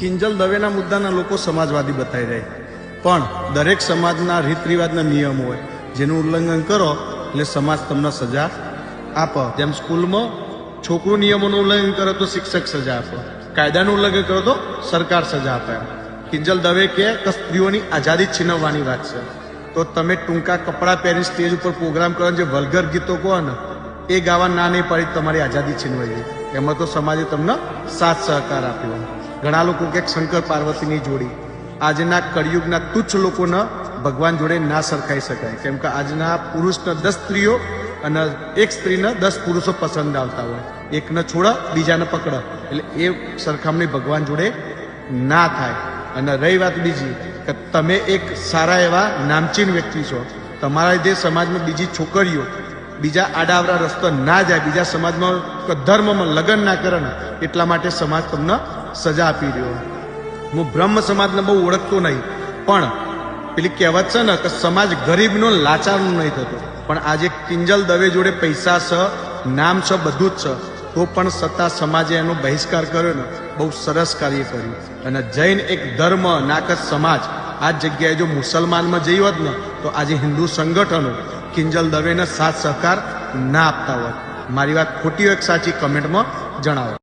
કિંજલ દવેના મુદ્દાના લોકો સમાજવાદી બતાવી રહે. પણ દરેક સમાજના રીત રિવાજના નિયમ હોય, જેનું ઉલ્લંઘન કરો, એટલે સમાજ તમને સજા આપે. જેમ સ્કૂલમાં છોકરું નિયમોનું ઉલ્લંઘન કરે તો શિક્ષક સજા આપે. કાયદાનું ઉલ્લંઘન કરો તો સરકાર સજા આપે. કિંજલ દવે કે સ્ત્રીઓની આઝાદી છીનવવાની વાત છે. તો તમે ટૂંકા કપડાં પહેરી સ્ટેજ ઉપર પ્રોગ્રામ કરો, જે વલગર ગીતો કહો ને, એ ગાવા ના નહીં પાડી, તમારી આઝાદી છીનવાઈ ગઈ. એમાં તો સમાજે તમને સાથ સહકાર આપ્યો. ઘણા લોકો કે શંકર પાર્વતીની જોડી. આજના કળિયુગના તુચ્છ લોકોને ભગવાન જોડે ના સરખાઈ શકાય. કેમ કે આજના પુરુષના દસ સ્ત્રીઓ અને એક સ્ત્રીને દસ પુરુષો પસંદ આવતા હોય. એકને છોડે, બીજાને પકડે. એટલે એ સરખામણી ભગવાન જોડે ના થાય. અને રહી વાત બીજી, કે તમે એક સારા એવા નામચીન વ્યક્તિ છો. તમારા જે સમાજમાં બીજી છોકરીઓ, બીજા આડાવરા રસ્તો ના જાય, બીજા સમાજમાં ધર્મમાં લગ્ન ના કરે ને, એટલા માટે સમાજ તમને સજા આપી રહ્યો હું બ્રહ્મ સમાજને બહુ ઓળખતો નહીં, પણ પેલી કહેવત છે ને કે સમાજ ગરીબનો લાચારનો નહીં થતો. પણ આજે કિંજલ દવે જોડે પૈસા છે, નામ છે, બધું જ છે, તો પણ સત્તા સમાજે એનો બહિષ્કાર કર્યો ને, બહુ સરસ કાર્ય કર્યું. અને જૈન એક ધર્મ નાક સમાજ, આ જગ્યાએ જો મુસલમાનમાં જઈ હોત ને, તો આજે હિન્દુ સંગઠનો કિંજલ દવેને સાથ સહકાર ના આપતા હોત. મારી વાત ખોટી હોય સાચી, કમેન્ટમાં જણાવો.